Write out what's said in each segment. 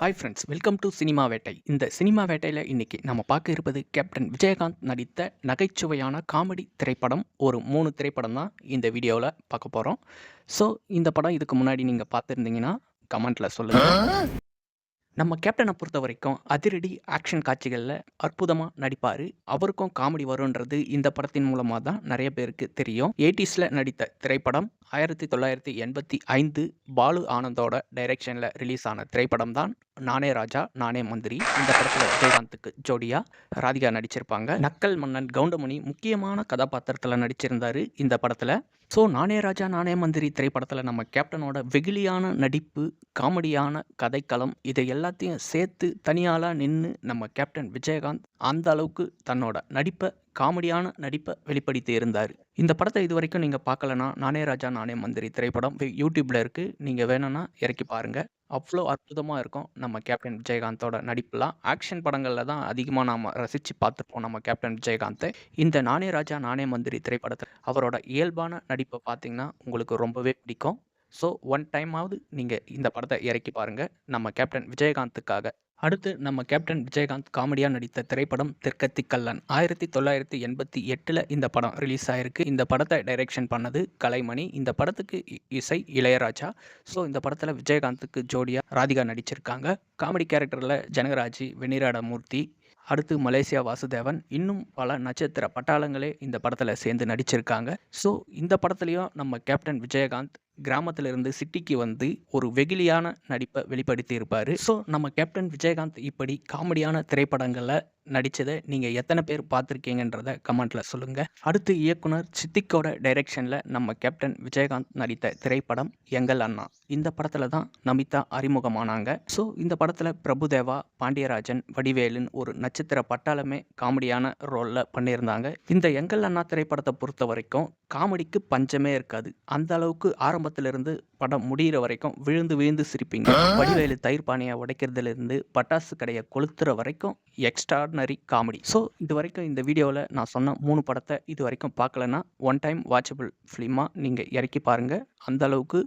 Hi friends welcome to cinema வேட்டை இந்த cinema வேட்டையில் இன்றைக்கி நம்ம பார்க்க இருப்பது கேப்டன் விஜயகாந்த் நடித்த நகைச்சுவையான காமெடி திரைப்படம். ஒரு மூணு திரைப்படம் தான் இந்த வீடியோவில் பார்க்க போகிறோம் ஸோ இந்த படம் இதுக்கு முன்னாடி நீங்கள் பார்த்துருந்தீங்கன்னா கமெண்ட்டில் சொல்லுங்கள் நம்ம கேப்டனை பொறுத்த வரைக்கும் அதிரடி ஆக்ஷன் காட்சிகளில் அற்புதமாக நடிப்பார். அவருக்கும் காமெடி வரும்ன்றது இந்த படத்தின் மூலமாக தான் நிறைய பேருக்கு தெரியும். எயிட்டிஸில் நடித்த திரைப்படம் ஆயிரத்தி தொள்ளாயிரத்தி எண்பத்தி ஐந்து பாலு ஆனந்தோட டைரக்ஷனில் ரிலீஸ் ஆன திரைப்படம் தான் நானே ராஜா நானே மந்திரி. இந்த படத்தில் விஜயகாந்துக்கு ஜோடியா ராதிகா நடிச்சிருப்பாங்க. நக்கல் மன்னன் கவுண்டமணி முக்கியமான கதாபாத்திரத்தில் நடிச்சிருந்தாரு இந்த படத்தில். ஸோ நானே ராஜா நானே மந்திரி திரைப்படத்தில் நம்ம கேப்டனோட வெகுளியான நடிப்பு காமெடியான கதைக்களம் இதை எல்லாத்தையும் சேர்த்து தனியாலாக நின்று நம்ம கேப்டன் விஜயகாந்த் அந்த அளவுக்கு தன்னோட நடிப்பை காமெடியான நடிப்பை வெளிப்படுத்தி இருந்தார். இந்த படத்தை இது வரைக்கும் நீங்கள் பார்க்கலனா நானே ராஜா நானே மந்திரி திரைப்படம் யூடியூப்பில் இருக்குது நீங்கள் வேணும்னா இறக்கி பாருங்கள் அவ்வளோ அற்புதமாக இருக்கும் நம்ம கேப்டன் விஜயகாந்தோட நடிப்புலாம். ஆக்ஷன் படங்களில் தான் அதிகமாக நாம் ரசித்து பார்த்துருப்போம் நம்ம கேப்டன் விஜயகாந்தை. இந்த நானே ராஜா நானே மந்திரி திரைப்படத்தில் அவரோட இயல்பான நடிப்பை பார்த்திங்கன்னா உங்களுக்கு ரொம்பவே பிடிக்கும். ஸோ ஒன் டைமாவது நீங்கள் இந்த படத்தை இறக்கி பாருங்கள் நம்ம கேப்டன் விஜயகாந்துக்காக அடுத்து நம்ம கேப்டன் விஜயகாந்த் காமெடியாக நடித்த திரைப்படம் தெற்கத்தி கல்லன் ஆயிரத்தி தொள்ளாயிரத்தி எண்பத்தி எட்டில் இந்த படம் ரிலீஸ் ஆயிருக்கு. இந்த படத்தை டைரக்ஷன் பண்ணது கலைமணி. இந்த படத்துக்கு இ- இசை இளையராஜா. ஸோ இந்த படத்தில் விஜயகாந்துக்கு ஜோடியாக ராதிகா நடிச்சிருக்காங்க. காமெடி கேரக்டரில் ஜனகராஜி வெண்ணிராடமூர்த்தி அடுத்து மலேசியா வாசுதேவன். இன்னும் பல நட்சத்திர பட்டாளங்களே இந்த படத்தில் சேர்ந்து நடிச்சிருக்காங்க. ஸோ இந்த படத்துலையும் நம்ம கேப்டன் விஜயகாந்த் கிராமத்திலிருந்து சிட்டிக்கு வந்து ஒரு வெகுளியான நடிப்பை வெளிப்படுத்தி இருப்பார் ஸோ நம்ம கேப்டன் விஜயகாந்த் இப்படி காமெடியான திரைப்படங்களில் நடித்ததை நீங்கள் எத்தனை பேர் பார்த்துருக்கீங்கன்றத கமெண்ட்டில் சொல்லுங்கள் அடுத்து இயக்குனர் சித்திக்கோட டைரக்ஷனில் நம்ம கேப்டன் விஜயகாந்த் நடித்த திரைப்படம் எங்கள் அண்ணா. இந்த படத்தில் தான் நமிதா அறிமுகமானாங்க. ஸோ இந்த படத்தில் பிரபுதேவா பாண்டியராஜன் வடிவேலுன்னு ஒரு நட்சத்திர பட்டாளமே காமெடியான ரோலில் பண்ணியிருந்தாங்க. இந்த எங்கள் அண்ணா திரைப்படத்தை பொறுத்த வரைக்கும் காமெடிக்கு பஞ்சமே இருக்காது. அந்த அளவுக்கு ஆரம்பத்திலிருந்து படம் முடிகிற வரைக்கும் விழுந்து விழுந்து சிரிப்பீங்க. வடிவேலு தயிர் பானையை உடைக்கிறதுலேருந்து பட்டாசு கடையை கொளுத்துற வரைக்கும் எக்ஸ்ட்ராடனரி காமெடி ஸோ இது வரைக்கும் இந்த வீடியோவில் நான் சொன்ன மூணு படத்தை இது வரைக்கும் பார்க்கலன்னா ஒன் டைம் வாட்சபிள் ஃபிலிமாக நீங்கள் இறக்கி பாருங்கள் அந்த அளவுக்கு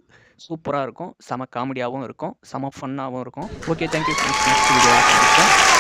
சூப்பராக இருக்கும். செம காமெடியாகவும் இருக்கும். செம ஃபன்னாகவும் இருக்கும். Okay thank you next video